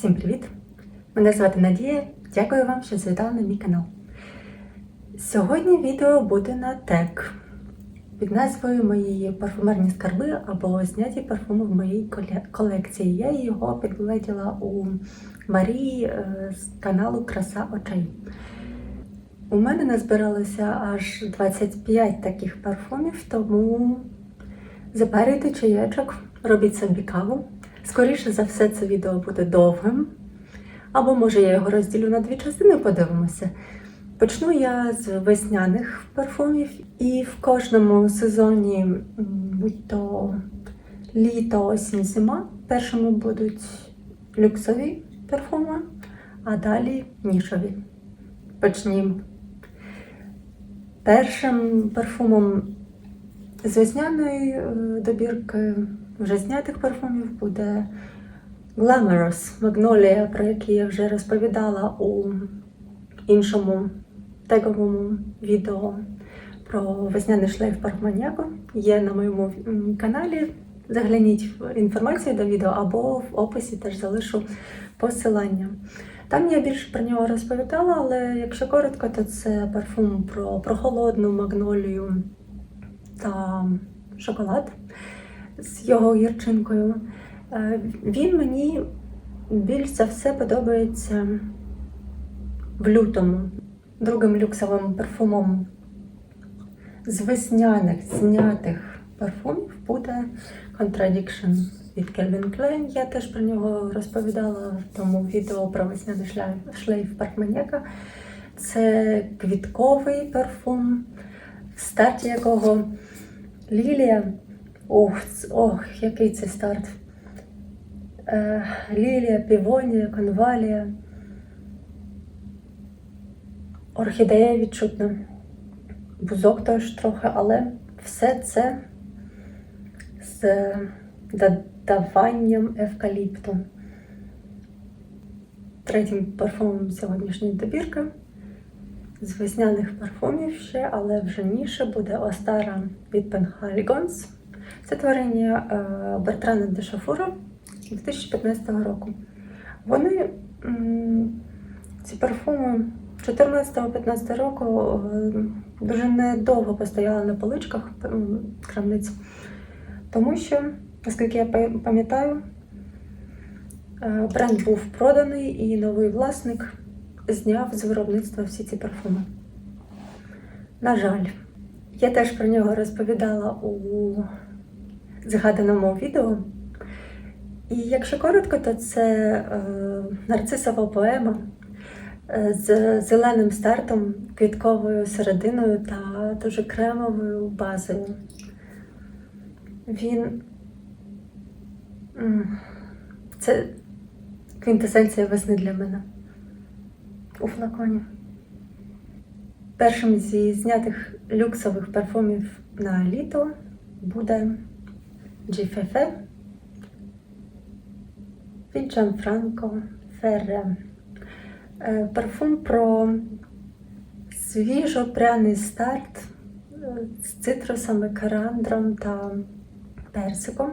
Всім привіт! Мене звати Надія. Дякую вам, що завітали на мій канал. Сьогодні відео буде на тег під назвою Мої парфумерні скарби або зняті парфуми в моїй колекції. Я його підгледіла у Марії е, з каналу Краса очей. У мене назбиралося аж 25 таких парфумів, тому запарюйте чаєчок, робіть собі каву. Скоріше за все, це відео буде довгим. Або може я його розділю на дві частини, подивимося. Почну я з весняних парфумів, і в кожному сезоні, будь то літо, осінь, зима, першими будуть люксові парфуми, а далі нішові. Почнімо. Першим парфумом з весняної е, добірки вже знятих парфумів буде Glamorous Magnolia, про який я вже розповідала у іншому теговому відео про весняний шлейф парфманіаку. Є на моєму каналі. Загляніть в інформацію до відео або в описі теж залишу посилання. Там я більше про нього розповідала, але якщо коротко, то це парфум про прохолодну магнолію та шоколад з його гірчинкою. Е, Він мені більш за все подобається в лютому. Другим люксовим парфумом з весняних знятих парфумів буде Contradiction від Calvin Klein. Я теж про нього розповідала в тому відео про весняний шлейф, шлейф парфманіака. Це квітковий парфум, в старті якого лілія. Ох, ох, який це старт. Е, лілія, півонія, конвалія. Орхідея відчутна. Бузок теж трохи, але все це з додаванням евкаліпту. Третім парфумом сьогоднішньої добірки з весняних парфумів ще, але вже ніше буде Остара від Penhaligon's. Це творення е, Бертрана де Шафура 2015 року. Вони ці парфуми 14-15 року е, дуже недовго постояли на поличках крамниць, тому що, наскільки я пам'ятаю, е, бренд був проданий і новий власник зняв з виробництва всі ці парфуми. На жаль, я теж про нього розповідала у згаданому відео. І якщо коротко, то це е, нарцисова поема е, з зеленим стартом, квітковою серединою та дуже кремовою базою. Він це квінтесенція весни для мене у флаконі. Першим зі знятих люксових парфумів на літо буде GFF від Джанфранко Ферре. Е, Парфум про свіжо-пряний старт е, з цитрусами, карандром та персиком.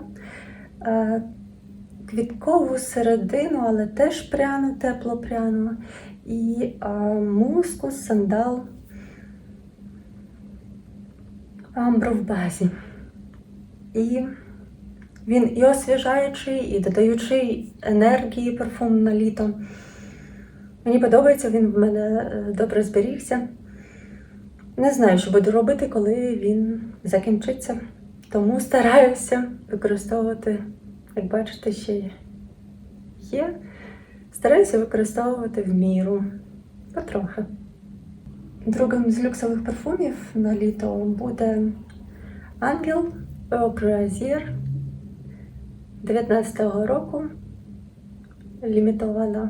Е, Квіткову середину, але теж пряну, тепло-пряну. І мускус, сандал, амбру в базі. І він і освіжаючий, і додаючий енергії парфум на літо. Мені подобається, він в мене е, добре зберігся. Не знаю, що буду робити, коли він закінчиться. Тому стараюся використовувати, як бачите, ще є. Стараюся використовувати в міру потрохи. Другим з люксових парфумів на літо буде Ангел Croisière 19-го року. Лімітована,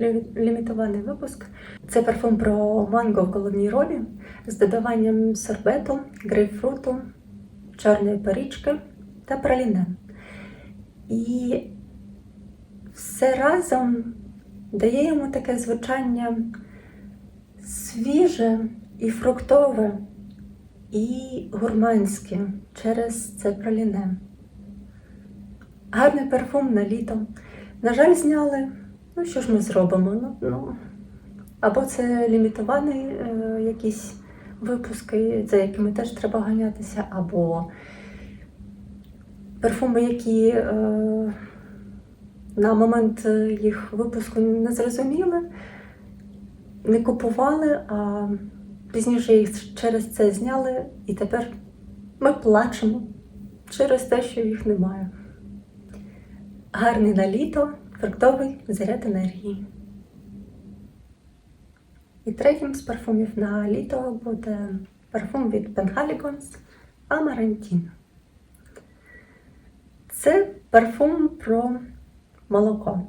лі- лімітований випуск. Це парфум про манго в головній ролі з додаванням сорбету, грейпфруту, чорної парічки та праліне. І все разом дає йому таке звучання свіже і фруктове, і гурманське через це праліне. Гарний парфум на літо. На жаль, зняли Ну, що ж ми зробимо? Ну, ну, або це лімітовані е, якісь випуски, за якими теж треба ганятися, або парфуми, які е, на момент їх випуску не зрозуміли, не купували, а пізніше їх через це зняли, і тепер ми плачемо через те, що їх немає. Гарний на літо, фруктовий заряд енергії. І третім з парфумів на літо буде парфум від Penhaligons Амарантін. Це парфум про молоко,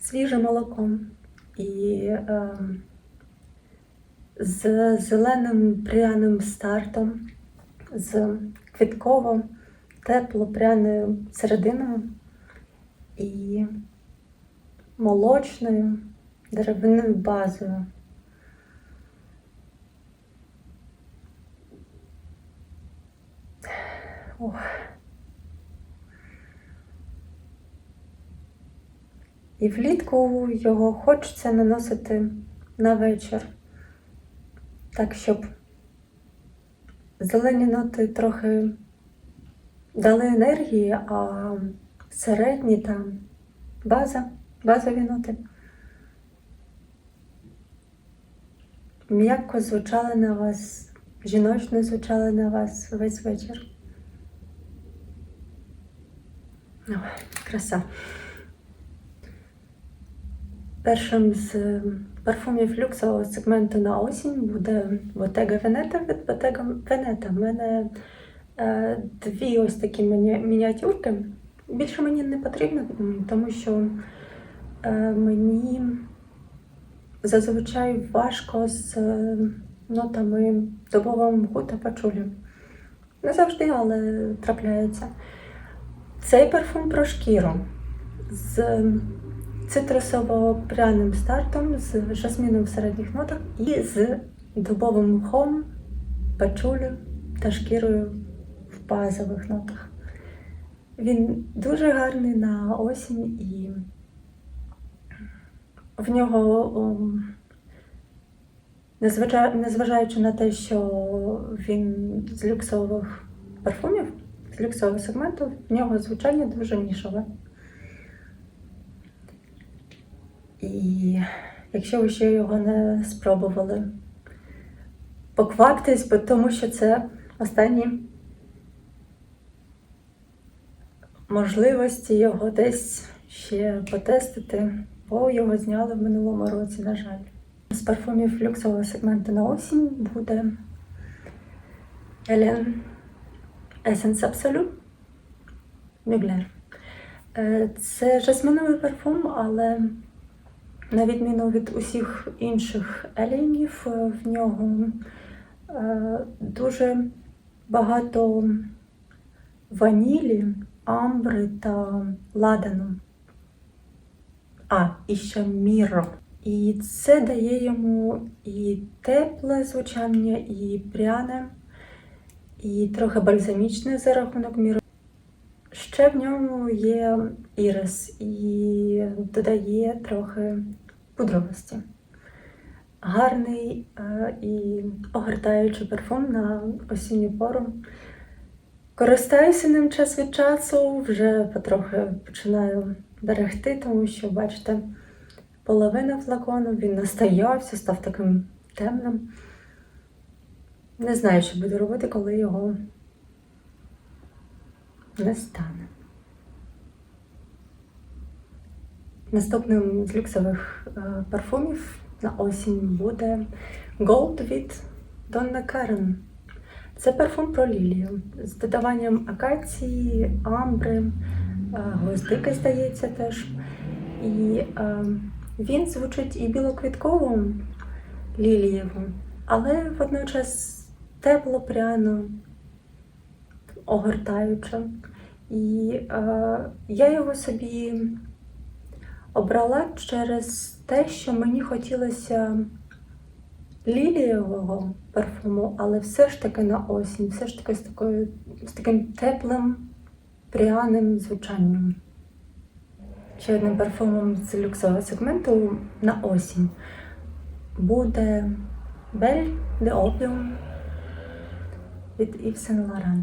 свіже молоко і е, з зеленим пряним стартом, з квітково тепло пряною серединою і молочною деревинною базою. Ох. І влітку його хочеться наносити на вечір, так, щоб зелені ноти трохи дали енергії, а середні там база, базові ноти м'яко звучали на вас, жіночно звучали на вас весь вечір. Ой, краса. Першим з парфумів люксового сегменту на осінь буде Bottega Veneta від Bottega Veneta. У мене е, дві ось такі міні- мініатюрки. Більше мені не потрібно, тому що е, мені зазвичай важко з е, нотами дубового мху та пачулі. Не завжди, але трапляється. Цей парфум про шкіру з цитрусово-пряним стартом, з жасміном в середніх нотах і з дубовим мхом, пачулею та шкірою в базових нотах. Він дуже гарний на осінь і в нього, незважаючи на те, що він з люксових парфумів, з люксового сегменту, в нього звучання дуже нішове. І якщо ви ще його не спробували, покваптесь, тому що це останні можливості його десь ще потестити, бо його зняли в минулому році, на жаль. З парфумів люксового сегменту на осінь буде Елен Essence Absolute Mugler. Е, Це жасминовий парфум, але на відміну від усіх інших елінів, е, в нього е, дуже багато ванілі, амбри та ладану. А, і ще міро. І це дає йому і тепле звучання, і пряне, і трохи бальзамічне за рахунок міро. Ще в ньому є ірис і додає трохи пудровості. Гарний е, і огортаючий парфум на осінню пору. Користаюся ним час від часу, вже потрохи починаю берегти, тому що, бачите, половина флакону він настоявся, став таким темним. Не знаю, що буду робити, коли його не стане. Наступним з люксових е, парфумів на осінь буде Gold від Donna Karen. Це парфум про лілію з додаванням акації, амбри, е, гвоздики, здається, теж. І е, він звучить і білоквітково лілієво, але водночас тепло пряно, огортаюче. І е, я його собі обрала через те, що мені хотілося лілієвого парфуму, але все ж таки на осінь, все ж таки з, такою, з таким теплим, пряним звучанням. ще одним парфумом з люксового сегменту на осінь буде Belle de Opium від Yves Saint Laurent.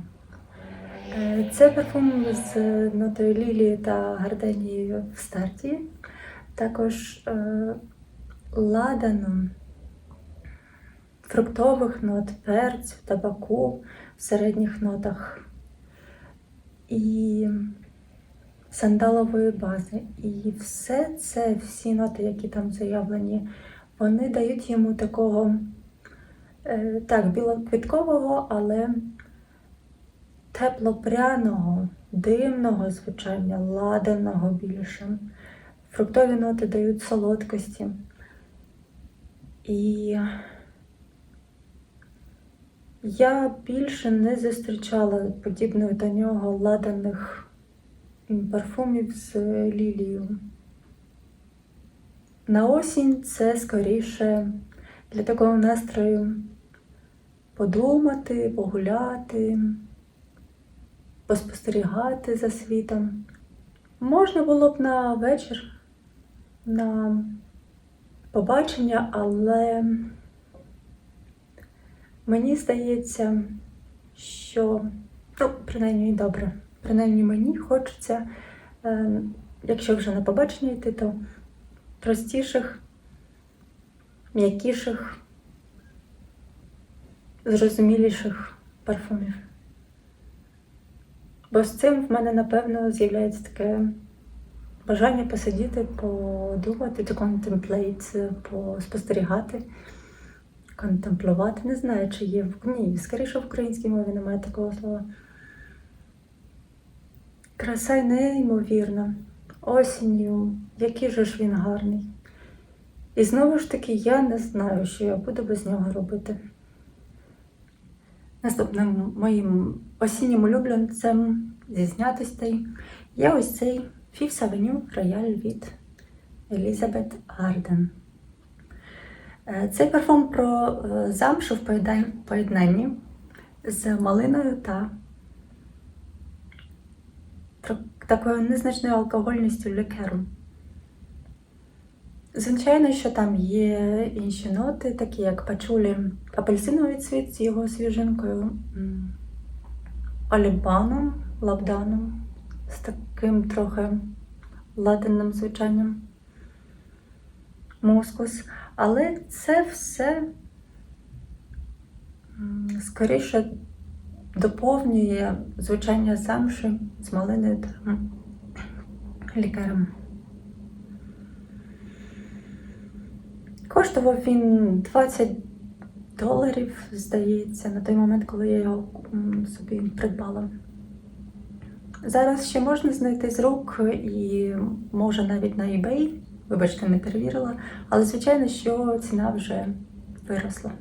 Е, Це парфум з нотою лілії та гарденії в старті. Також е, ладаном фруктових нот, перцю, табаку в середніх нотах і сандалової бази. І все це, всі ноти, які там заявлені, вони дають йому такого е, так, білоквіткового, але теплопряного, димного звучання, ладаного більше. Фруктові ноти дають солодкості. І я більше не зустрічала подібних до нього ладаних парфумів з лілією. На осінь це скоріше для такого настрою подумати, погуляти, поспостерігати за світом. Можна було б на вечір, на побачення, але мені здається, що, ну, принаймні добре, принаймні мені хочеться, е, якщо вже на побачення йти, то простіших, м'якіших, зрозуміліших парфумів. Бо з цим в мене, напевно, з'являється таке бажання посидіти, подумати, contemplate, поспостерігати, контемплювати. Не знаю, чи є в ні, скоріше в українській мові немає такого слова. Краса неймовірна. Осінню, який же ж він гарний. І знову ж таки, я не знаю, що я буду без нього робити. Наступним моїм осіннім улюбленцем зі знятостей є ось цей Fifth Avenue Royal від Елізабет Гарден. Е, Цей парфум про е, замшу в поєднанні з малиною та такою незначною алкогольністю лікером. Звичайно, що там є інші ноти, такі як пачулі апельсиновий цвіт з його свіжинкою, м, олібаном, лабданом з таким трохи ладенним звучанням, мускус. Але це все скоріше доповнює звучання замши з малиною та лікарем. Коштував він 20 доларів, здається, на той момент, коли я його собі придбала. Зараз ще можна знайти з рук і може навіть на eBay. Вибачте, не перевірила, але звичайно, що ціна вже виросла.